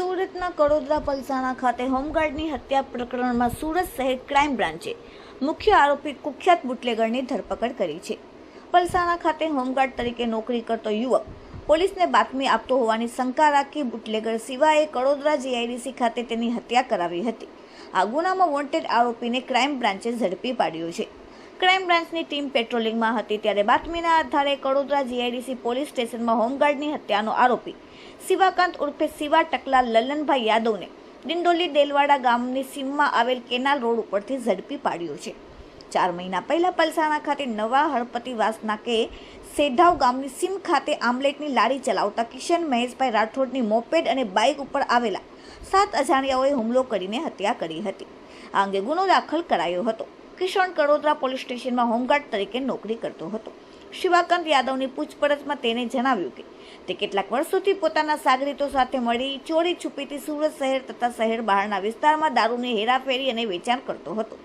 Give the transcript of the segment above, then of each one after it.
સુરતના કડોદરા પલસાણા ખાતે હોમગાર્ડની હત્યા પ્રકરણમાં સુરત શહેર ક્રાઇમ બ્રાન્ચે મુખ્ય આરોપી કુખ્યાત બુટલેગરની ધરપકડ કરી છે. પલસાણા ખાતે હોમગાર્ડ તરીકે નોકરી કરતો યુવક પોલીસને બાતમી આપતો હોવાની શંકા રાખી બુટલેગર સિવાએ કડોદરા જીઆઈડીસી ખાતે તેની હત્યા કરાવી હતી. આ ગુનામાં વોન્ટેડ આરોપીને ક્રાઇમ બ્રાન્ચે ઝડપી પાડ્યો છે. ક્રાઇમ બ્રાન્ચની ટીમ પેટ્રોલિંગમાં હતી ત્યારે બાતમીના આધારે કડોદરા જીઆઈડીસી પોલીસ સ્ટેશનમાં હોમગાર્ડની હત્યાનો આરોપી શિવાકાંત ઉર્ફે શિવા ટકલા લલનભાઈ યાદવને ડિંડોલી દેલવાડા ગામની સીમમાં આવેલ કેનાલ રોડ ઉપરથી ઝડપી પાડ્યો છે. ચાર મહિના પહેલા પલસાણા ખાતે નવા હળપતિ વાસનાકે સેઢાવ ગામની સીમ ખાતે આમલેટની લારી ચલાવતા કિશન મહેશભાઈ રાઠોડની મોપેડ અને બાઇક ઉપર આવેલા સાત અજાણ્યાઓએ હુમલો કરીને હત્યા કરી હતી. આ અંગે ગુનો દાખલ કરાયો હતો. કિશન કડોદરા પોલીસ સ્ટેશનમાં હોમગાર્ડ તરીકે નોકરી કરતો હતો. શિવાકાંત યાદવની પૂછપરછમાં તેને જણાવ્યું કે તે કેટલાક વર્ષોથી પોતાના સાગરીતો સાથે મળી ચોરી છુપીથી સુરત શહેર તથા શહેર બહારના વિસ્તારમાં દારૂની હેરાફેરી અને વેચાણ કરતો હતો.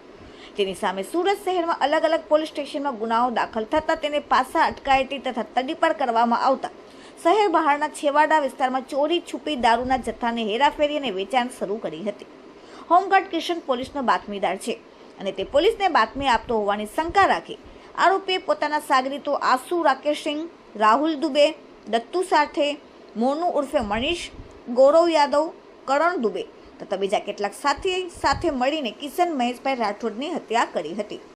તેની સામે સુરત શહેરમાં અલગ અલગ પોલીસ સ્ટેશનમાં ગુનાઓ દાખલ થતાં તેને પાસા અટકાયતી તથા તડીપાર કરવામાં આવતા શહેર બહારના છેવાડા વિસ્તારમાં ચોરી છુપી દારૂના જથ્થાને હેરાફેરી અને વેચાણ શરૂ કરી હતી. હોમગાર્ડ કિશન પોલીસનો બાતમીદાર છે. અને તે પોલીસને બાતમી આપતો હોવાની શંકા રાખી. આરોપીએ પોતાના સાગરીતો આસુ રાકેશસિંહ, રાહુલ દુબે, દત્તુ સાથે મોનુ ઉર્ફે મનીષ, ગૌરવ યાદવ, કરણ દુબે તથા બીજા કેટલાક સાથી સાથે મળીને કિશન મહેશભાઈ રાઠોડની હત્યા કરી હતી.